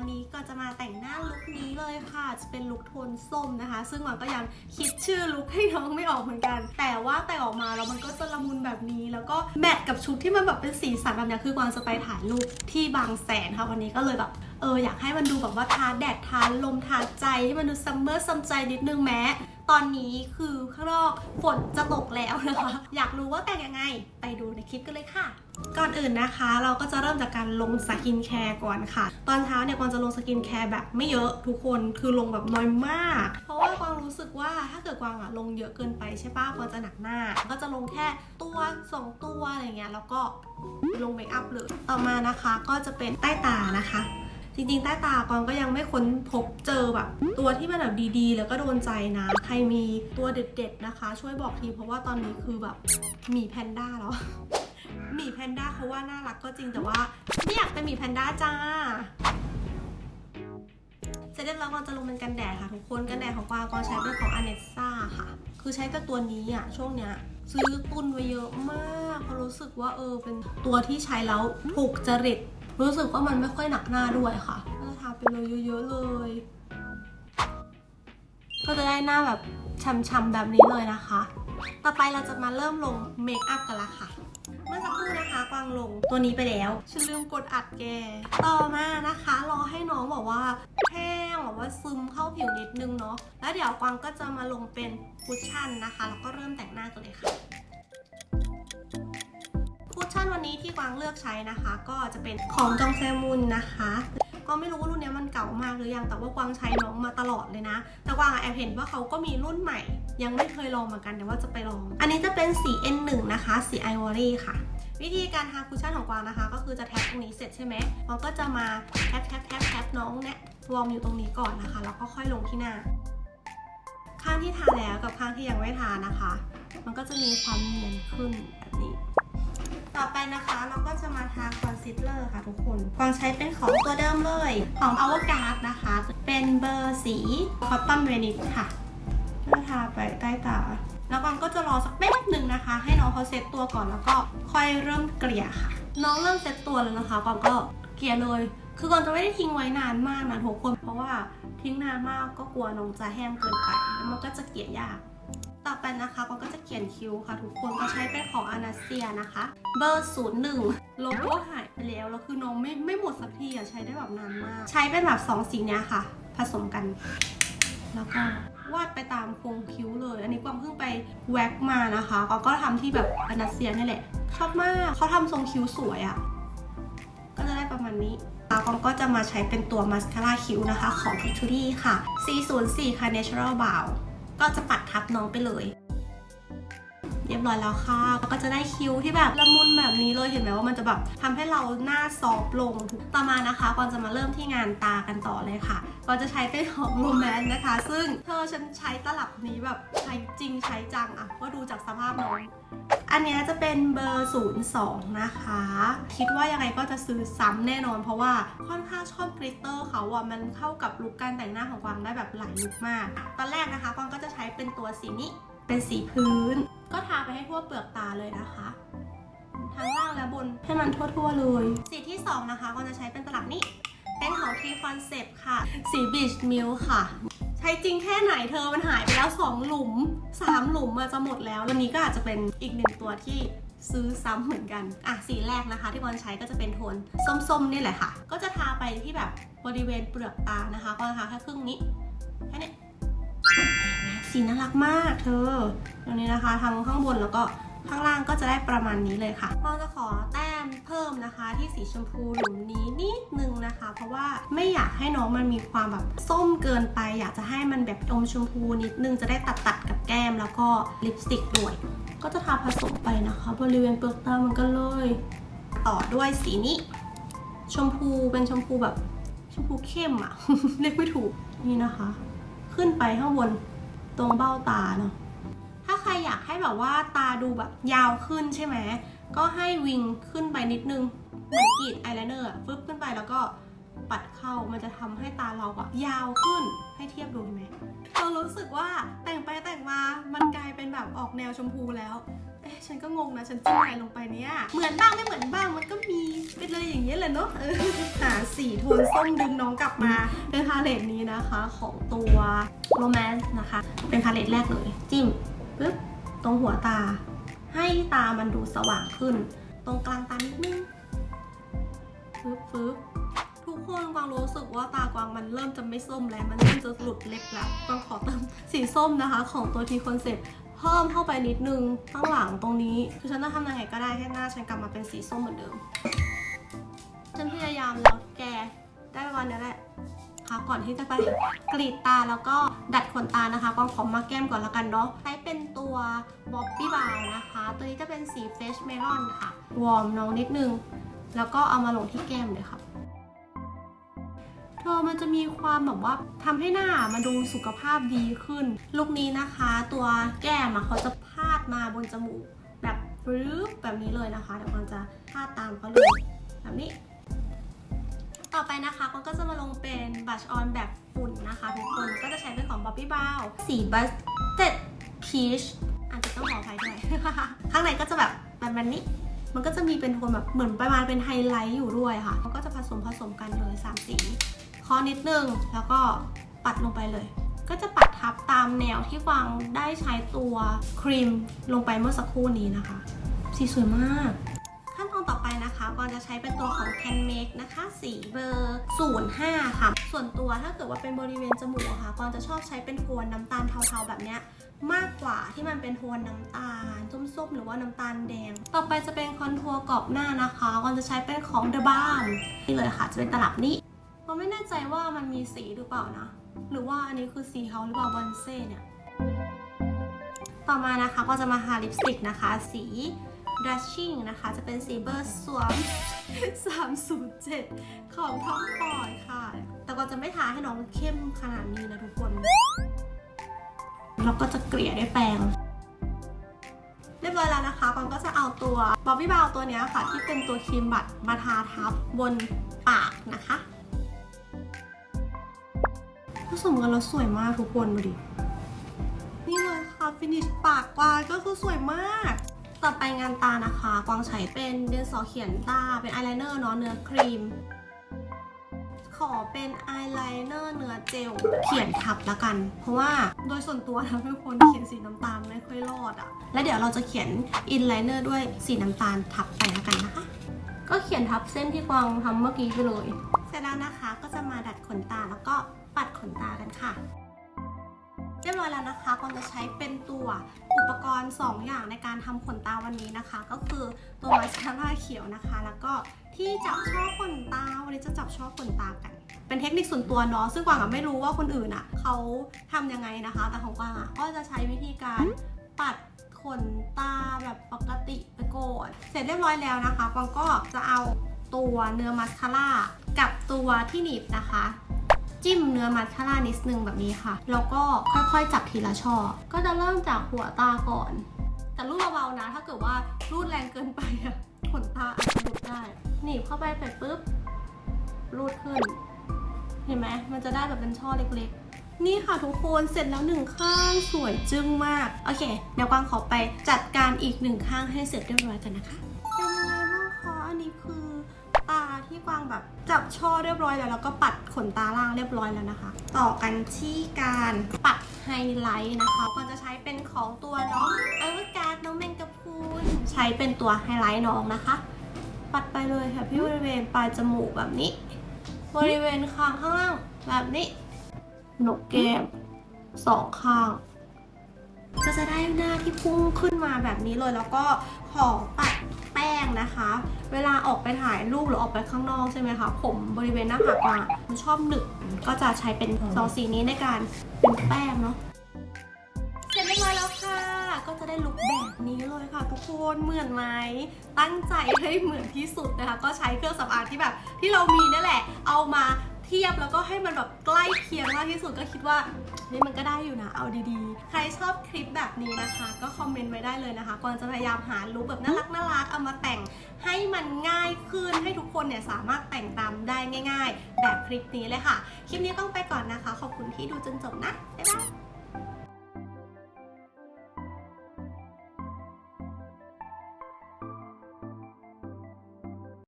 วันนี้ก็จะมาแต่งหน้าลุคนี้เลยค่ะ จะเป็นลุคโทนส้มนะคะ ซึ่งหวังก็ยังคิดชื่อลุคให้น้องไม่ออกเหมือนกัน แต่ว่าแต่งออกมาแล้วมันก็จะละมุนแบบนี้ แล้วก็แมทกับชุดที่มันแบบเป็นสีสันแบบนี้คือกวางจะไปถ่ายรูปที่บางแสนค่ะวันนี้ก็เลยแบบ เอออยากให้มันดูแบบว่าทาแดดทาลมทาใจให้มันดูซัมเมอร์ซัมใจนิดนึงแม้ตอนนี้คือข้างนอกฝนจะตกแล้วนะคะ อยากรู้ว่าแต่งยังไง ไปดูในคลิปกันเลยค่ะ ก่อนอื่นนะคะ เราก็จะเริ่มจากการลงสกินแคร์ก่อนค่ะ ตอนเช้าเนี่ยกวางจะลงสกินแคร์แบบไม่เยอะทุกคนคือลงแบบน้อยมาก เพราะว่ากวางรู้สึกว่าถ้าเกิดกวางอะลงเยอะเกินไปใช่ปะกวางจะหนักหน้า ก็จะลงแค่ตัวสองตัวอะไรเงี้ยแล้วก็ลงเมคอัพเลยต่อมานะคะก็จะเป็นใต้ตานะคะ จริงๆ ใต้ตากวางก็ยังไม่ค้นพบเจอแบบ ตัวที่มันแบบดีๆ แล้วก็โดนใจนะ ใครมีตัวเด็ดๆนะคะ ช่วยบอกทีเพราะว่าตอนนี้คือแบบหมีแพนด้าแล้วหมีแพนด้าเขาว่าน่ารักก็จริงแต่ว่าไม่อยากเป็นหมีแพนด้าจ้าเสร็จเรียบร้อยกวางจะลงเป็นกันแดดค่ะทุกคนกันแดดของกวางกวางใช้เป็นของอเนซ่าค่ะ คือใช้แต่ตัวนี้อะช่วงเนี้ยซื้อตุนไว้เยอะมากเพราะรู้สึกว่าเออเป็นตัวที่ใช้แล้วถูกจริต รู้สึกว่ามันไม่ค่อยหนักหน้าด้วยค่ะ ก็จะทาไปเลยเยอะๆเลย ก็จะได้หน้าแบบช่ำๆแบบนี้เลยนะคะ ต่อไปเราจะมาเริ่มลงเมคอัพกันละค่ะเมื่อสักครู่นะคะกวางลงตัวนี้ไปแล้วฉันลืมกดอัดแก ต่อมานะคะ รอให้น้องบอกว่าแห้งแบบว่าซึมเข้าผิวนิดนึงเนาะแล้วเดี๋ยวกวางก็จะมาลงเป็นคุชชั่นนะคะ แล้วก็เริ่มแต่งหน้ากันเลยค่ะ ชั่นวันนี้ที่กวางเลือกใช้นะคะ ก็จะเป็นของจองแซมุนนะคะ ก็ไม่รู้ว่ารุ่นนี้มันเก่ามากหรือยังแต่ว่ากวางใช้น้องมาตลอดเลยนะ แต่กวางแอบเห็นว่าเขาก็มีรุ่นใหม่ ยังไม่เคยลองเหมือนกันเดี๋ยวว่าจะไปลอง อันนี้จะเป็นสี N1 นะคะสีไอวอรี่ค่ะวิธีการทาคุชชั่นของกวางนะคะ ก็คือจะแท็บตรงนี้เสร็จใช่ไหมกวางก็จะมาแท็บแท็บแท็บแท็บน้องเนี่ยวอร์มอยู่ตรงนี้ก่อนนะคะ แล้วก็ค่อยลงที่หน้า ข้างที่ทาแล้วกับข้างที่ยังไม่ทานะคะ มันก็จะมีความเนียนขึ้นแบบนี้ ต่อไปนะคะเราก็จะมาทาคอนซีลเลอร์ค่ะทุกคนกวางใช้เป็นของตัวเดิมเลย ของ a v o g a r d นะคะ เป็นเบอร์สี Cotton r e n i t ค่ะก็ทาไปใต้ตา แล้วกวางก็จะรอสักแป๊บหนึ่งนะคะ ให้น้องเขาเซ็ตตัวก่อนแล้วก็ค่อยเริ่มเกลี่ยค่ะ น้องเริ่มเซ็ตตัวแล้วนะคะกวางก็เกลี่ยเลย คือกวางจะไม่ได้ทิ้งไว้นานมากนะทุกคน เพราะว่าทิ้งนานมากก็กลัวน้องจะแห้งเกินไปแล้วมันก็จะเกลี่ยยาก ต่อไปนะคะก็จะเขียนคิ้วค่ะ ทุกคนก็ใช้เป็นของอนาเซียนะคะ เบอร์01โลโก้หายไปแล้วแล้วคือน้องไม่ไม่หมดสักทีอะใช้ได้แบบนานมาก ใช้เป็นแบบสองสีเนี้ยค่ะ ผสมกัน แล้วก็วาดไปตามโครงคิ้วเลย อันนี้กวางเพิ่งไปแว็กมานะคะกวางก็ทำที่แบบอนาเซียนี่แหละ ชอบมากเขาทำทรงคิ้วสวยอะก็จะได้ประมาณนี้กวางก็จะมาใช้เป็นตัวมาสคาร่าคิ้วนะคะ ของ f i t u r y ค่ะ 404 ค่ะ Natural Brow ก็จะปัดทับน้องไปเลย เรียบร้อยแล้วค่ะก็จะได้คิ้วที่แบบละมุนแบบนี้เลยเห็นไหมว่ามันจะแบบทำให้เราหน้าซอฟลงต่อมานะคะก่อนจะมาเริ่มที่งานตากันต่อเลยค่ะก่อนจะใช้เป็นของโรแมนนะคะ ซึ่งเธอฉันใช้ตลับนี้แบบใช้จริงใช้จังอะก็ดูจากสภาพน้อง อันเนี้ยจะเป็นเบอร์ 02 นะคะ คิดว่ายังไงก็จะซื้อซ้ำแน่นอน เพราะว่าค่อนข้างชอบกริตเตอร์เขาอะมันเข้ากับลุคการแต่งหน้าของกวางได้แบบหลายลุคมาก ตอนแรกนะคะกวางก็จะใช้เป็นตัวสีนี้ เป็นสีพื้น ก็ทาไปให้ทั่วเปลือกตาเลยนะคะ ทั้งล่างและบนให้มันทั่วๆเลย สีที่ 2 นะคะก็จะใช้เป็นตลับนี้ เป็นของ T Concept ค่ะ สี Beach Milk ค่ะ ใช้จริงแค่ไหนเธอมันหายไปแล้ว 2 หลุม 3 หลุมมาจะหมดแล้วแล้วนี้ก็อาจจะเป็นอีกหนึ่งตัวที่ซื้อซ้ำเหมือนกัน อะ สีแรกนะคะ ที่บอลใช้ก็จะเป็นโทนส้มๆนี่แหละค่ะ ก็จะทาไปที่แบบบริเวณเปลือกตานะคะ ก็ทาแค่ครึ่งนี้แค่นี้สีน่ารักมากเธอตรงนี้นะคะทั้งข้างบนแล้วก็ ข้างล่างก็จะได้ประมาณนี้เลยค่ะเราจะขอแต้มเพิ่มนะคะ ที่สีชมพูหลุมนี้นิดนึงนะคะ เพราะว่าไม่อยากให้น้องมันมีความแบบส้มเกินไป อยากจะให้มันแบบอมชมพูนิดนึงจะได้ตัดตัดๆกับแก้มแล้วก็ลิปสติกด้วย ก็จะทาผสมไปนะคะ บริเวณเปลือกตามันก็เลย ต่อด้วยสีนี้ ชมพูเป็นชมพูแบบชมพูเข้มอะเรียกไม่ถูกนี่นะคะ ขึ้นไปข้างบนตรงเบ้าตาเนาะ รอยากให้แบบว่าตาดูแบบยาวขึ้นใช่ไหม ก็ให้วิงขึ้นไปนิดนึง เหมือนกรีดอายไลเนอร์ฟึบขึ้นไปแล้วก็ปัดเข้ามันจะทำให้ตาเราอะยาวขึ้นให้เทียบดูไหมเรารู้สึกว่าแต่งไปแต่งมามันกลายเป็นแบบออกแนวชมพูแล้วแต่อ๊ะฉันก็งงนะฉันจิ้มอะไรลงไปเนี่ยเหมือนบ้างไม่เหมือนบ้างมันก็มีเป็นอะไรอย่างเงี้ยแหละเนาะหาสีโทนส้มดึงน้องกลับมาเป็นพาเลตนี้นะคะของตัวโรแมนต์นะคะ เป็นพาเลตแรกเลยจิ้ม ปึ๊บตรงหัวตา ให้ตามันดูสว่างขึ้น ตรงกลางตานิดนึงปึ๊บปึ๊บทุกคนกวางรู้สึกว่าตากวางมันเริ่มจะไม่ส้มแล้ว มันเริ่มจะหลุดเล็กแล้วกวางขอเติมสีส้มนะคะ ของตัวทีคอนเซ็ปต์เพิ่มเข้าไปนิดนึงข้างหลังตรงนี้ คือฉันจะทำยังไงก็ได้ให้หน้าฉันกลับมาเป็นสีส้มเหมือนเดิม ฉันพยายามแล้วแกได้ประมาณนี้แหละ คะ ก่อนที่จะไปกรีดตาแล้วก็ดัดขนตานะคะกวางขอมาแก้มก่อนแล้วกันเนาะใช้เป็นตัวบ๊อบบี้บาวนะคะ ตัวนี้จะเป็นสีเฟชเมลอนค่ะ วอร์มน้องนิดนึง แล้วก็เอามาลงที่แก้มเลยค่ะเธอมันจะมีความแบบว่าทำให้หน้ามันดูสุขภาพดีขึ้น ลุคนี้นะคะ ตัวแก้มอะเขาจะพาดมาบนจมูกแบบฟรึบแบบนี้เลยนะคะเดี๋ยวมันจะพาดตามเขาเลยแบบนี้ ต่อไปนะคะก็ก็จะมาลงเป็นบัชออนแบบฝุ่นนะคะ ทุกคนก็จะใช้เป็นของ Bobbi Brown สีบัสเต็ดพีชอาจจะต้องขออภัยด้วย ข้างในก็จะแบบแบบนี้ มันก็จะมีเป็นโทนแบบเหมือนประมาณเป็นไฮไลท์อยู่ด้วยค่ะมันก็จะผสมผสมกันเลย3สีคอนิดนึงแล้วก็ปัดลงไปเลย ก็จะปัดทับตามแนวที่กวางได้ใช้ตัวครีมลงไปเมื่อสักครู่นี้นะคะ สีสวยมาก ต่อนจะใช้เป็นตัวของ Can Make นะคะ สีเบอร์ 05 ค่ะ ส่วนตัวถ้าเกิดว่าเป็นบริเวณจมูกค่ะกวางจะชอบใช้เป็นโทนน้ำตาลเทาๆแบบเนี้ยมากกว่าที่มันเป็นโทนน้ำตาลส้มๆหรือว่าน้ำตาลแดง ต่อไปจะเป็นคอนทัวร์กรอบหน้านะคะก่อนจะใช้เป็นของ The Balm นี่เลยค่ะ จะเป็นตลับนี้ก็ไม่แน่ใจว่ามันมีสีหรือเปล่านะ หรือว่าอันนี้คือสีเขาหรือเปล่าวันเซ่เนี่ย ต่อมานะคะก็จะมาทาลิปสติกนะคะ สี Dashing นะคะ จะเป็นสีเบอร์สวม307 ของท็องปอยค่ะ แต่ก็จะไม่ทาให้น้องเข้มขนาดนี้นะทุกคนแล้วก็จะเกลี่ยด้วยแปรงเรียบร้อยแล้วนะคะกวางก็จะเอาตัวบอบบี้บาวตัวนี้ค่ะ ที่เป็นตัวครีมบัตมาทาทับบนปากนะคะผสมกันแล้วสวยมากทุกคนดูดิ นี่เลยค่ะ ฟินิชปากกวางก็คือสวยมาก ต่อไปงานตานะคะ กวางใช้เป็นดินสอเขียนตา เป็นอายไลเนอร์เนาะเนื้อครีม ขอเป็นอายไลเนอร์เนื้อเจล เขียนทับละกัน เพราะว่าโดยส่วนตัวนะเป็นคนเขียนสีน้ำตาลไม่ค่อยรอดอะและเดี๋ยวเราจะเขียนอินไลเนอร์ด้วยสีน้ำตาลทับไปละกันนะคะ ก็เขียนทับเส้นที่กวางทำเมื่อกี้ไปเลย เสร็จแล้วนะคะก็จะมาดัดขนตาแล้วก็ปัดขนตากันค่ะเรียบร้อยแล้วนะคะกวางจะใช้เป็นตัวอุปกรณ์ 2 อย่างในการทำขนตาวันนี้นะคะ ก็คือตัวมาสคาร่าเขียวนะคะ แล้วก็ที่จับช่อขนตาวันนี้จะจับช่อขนตากัน เป็นเทคนิคส่วนตัวเนาะซึ่งกวางไม่รู้ว่าคนอื่นอะเขาทำยังไงนะคะ แต่ของกวางอะก็จะใช้วิธีการปัดขนตาแบบปกติไปก่อนเสร็จเรียบร้อยแล้วนะคะกวางก็จะเอาตัวเนื้อมาสคาร่ากับตัวที่หนีบนะคะ จิ้มเนื้อมัสคารานิดนึงแบบนี้ค่ะ แล้วก็ค่อยๆจับทีละช่อ ก็จะเริ่มจากหัวตาก่อน แต่รูดเบาๆนะ ถ้าเกิดว่ารูดแรงเกินไปอะขนตาอาจจะหลุดได้ หนีบเข้าไปเสร็จปุ๊บ รูดขึ้น เห็นไหม มันจะได้แบบเป็นช่อเล็กๆ นี่ค่ะทุกคน เสร็จแล้วหนึ่งข้างสวยจึ้งมาก โอเค เดี๋ยวกวางขอไปจัดการอีกหนึ่งข้างให้เสร็จเรียบร้อยกันนะคะี่กวางแบบจับช่อเรียบร้อยแล้วแล้วก็ปัดขนตาล่างเรียบร้อยแล้วนะคะ ต่อกันที่การปัดไฮไลท์นะคะก็จะใช้เป็นของตัวน้องเอเวอร์การ์ดน้องแมงกะพรุนใช้เป็นตัวไฮไลท์น้องนะคะ ปัดไปเลยค่ะที่บริเวณปลายจมูกแบบนี้ บริเวณคางข้างล่างแบบนี้หนกแก้มสองข้าง ก็จะได้หน้าที่พุ่งขึ้นมาแบบนี้เลยแล้วก็ขอปัดแป้งนะคะ เวลาออกไปถ่ายรูปหรือออกไปข้างนอกใช่ไหมคะ ผมบริเวณหน้าผากมามันชอบหนึบก็จะใช้เป็นซองสีนี้ในการเป็นแป้งเนาะเสร็จเรียบร้อยแล้วค่ะ ก็จะได้ลุคแบบนี้เลยค่ะ ทุกคนเหมือนไหมตั้งใจให้เหมือนที่สุดนะคะ ก็ใช้เครื่องสำอางที่แบบที่เรามีนั่นแหละ เอามา เทียบแล้วก็ให้มันแบบใกล้เคียงมากที่สุดก็คิดว่านี่มันก็ได้อยู่นะ เอาดีๆ ใครชอบคลิปแบบนี้นะคะ ก็คอมเมนต์ไว้ได้เลยนะคะก่อนจะพยายามหาลุคแบบน่ารักน่ารักเอามาแต่งให้มันง่ายขึ้นให้ทุกคนเนี่ยสามารถแต่งตามได้ง่าย ๆ แบบคลิปนี้เลยค่ะ คลิปนี้ต้องไปก่อนนะคะ ขอบคุณที่ดูจนจบนะบ๊ายบาย